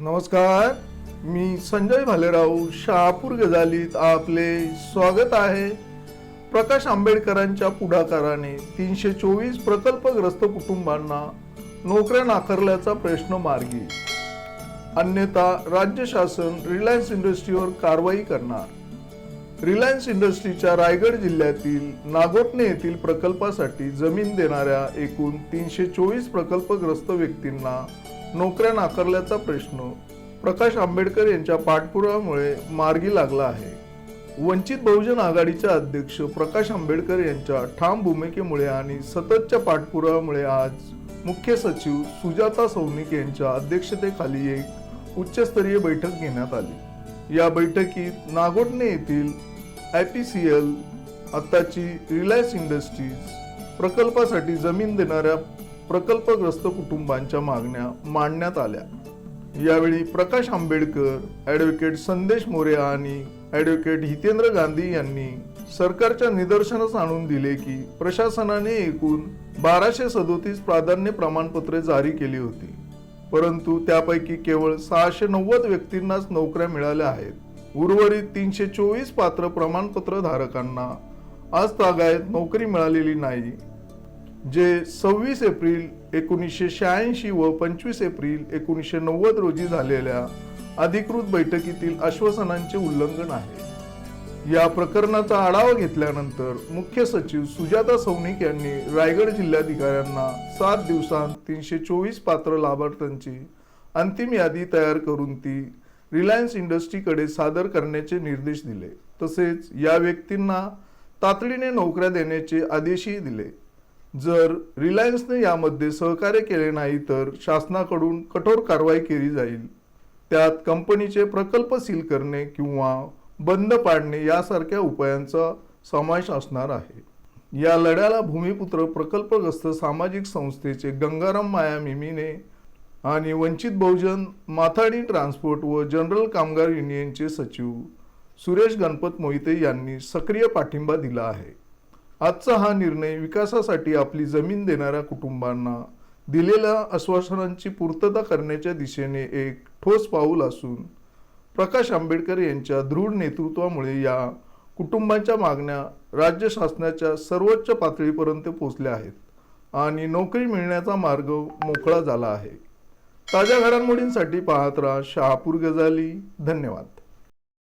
नमस्कार मी संजय भालेराव शहापूर गजालीत आपले स्वागत आहे. प्रकाश आंबेडकरांच्या पुढाकाराने तीनशे चोवीस प्रकल्पग्रस्त कुटुंबांना नोकऱ्या नाकारल्याचा प्रश्न मार्गी. अन्यथा राज्य शासन रिलायन्स इंडस्ट्रीवर कारवाई करणार. रिलायन्स इंडस्ट्रीच्या रायगड जिल्ह्यातील नागोटणे येथील प्रकल्पासाठी जमीन देणाऱ्या एकूण तीनशे चोवीस प्रकल्पग्रस्त व्यक्तींना नोकऱ्या नाकारल्याचा प्रश्न प्रकाश आंबेडकर यांच्या पाठपुरावामुळे मार्गी लागला आहे. वंचित बहुजन आघाडीचे अध्यक्ष प्रकाश आंबेडकर यांच्या ठाम भूमिकेमुळे आणि सततच्या पाठपुराव्यामुळे आज मुख्य सचिव सुजाता सौनिक यांच्या अध्यक्षतेखाली एक उच्चस्तरीय बैठक घेण्यात आली. या बैठकीत नागोटणे येथील आय पी सी एल आत्ताची रिलायन्स इंडस्ट्रीज प्रकल्पासाठी जमीन देणाऱ्या प्रकल्पग्रस्त कुटुंबांच्या मागण्या मांडण्यात आल्या. यावेळी प्रकाश आंबेडकर ॲडव्होकेट संदेश मोरे आणि ॲडव्होकेट हितेंद्र गांधी यांनी सरकारच्या निदर्शनास आणून दिले की प्रशासनाने एकूण बाराशे सदोतीस प्राधान्य प्रमाणपत्रे जारी केली होती. परंतु त्यापैकी केवळ सहाशे नव्वद व्यक्तींनाच नोकऱ्या मिळाल्या आहेत. उर्वरित तीनशे चोवीस पात्र प्रमाणपत्र धारकांना आज तागायत नोकरी मिळालेली नाही जे सव्वीस एप्रिल एकोणीसशे शहाऐंशी व पंचवीस एप्रिल एकोणीसशे नव्वद रोजी झालेल्या अधिकृत बैठकीतील आश्वासनांचे उल्लंघन आहे. या प्रकरणाचा आढावा घेतल्यानंतर मुख्य सचिव सुजाता सौनिक यांनी रायगड जिल्हाधिकाऱ्यांना सात दिवसांत तीनशे चोवीस पात्र लाभार्थ्यांची अंतिम यादी तयार करून ती रिलायन्स इंडस्ट्रीकडे सादर करण्याचे निर्देश दिले. तसेच या व्यक्तींना तातडीने नोकऱ्या देण्याचे आदेशही दिले. जर रिलायन्सने यामध्ये सहकार्य केले नाही तर शासनाकडून कठोर कारवाई केली जाईल. त्यात कंपनीचे प्रकल्प सील करणे किंवा बंद पाडणे यासारख्या उपायांचा समावेश असणार आहे. या लढ्याला भूमिपुत्र प्रकल्पग्रस्त सामाजिक संस्थेचे गंगाराम माया मिमीने आणि वंचित बहुजन माथाडी ट्रान्सपोर्ट व जनरल कामगार युनियनचे सचिव सुरेश गणपत मोहिते यांनी सक्रिय पाठिंबा दिला आहे. आजचा हा निर्णय विकासासाठी आपली जमीन देणाऱ्या कुटुंबांना दिलेल्या आश्वासनांची पूर्तता करण्याच्या दिशेने एक ठोस पाऊल असून प्रकाश आंबेडकर यांच्या दृढ नेतृत्वामुळे या कुटुंबांच्या मागण्या राज्य शासनाच्या सर्वोच्च पातळीपर्यंत पोहोचल्या आहेत आणि नोकरी मिळण्याचा मार्ग मोकळा झाला आहे. ताज्या घडामोडींसाठी पाहत राहा शहापूर गजाली धन्यवाद.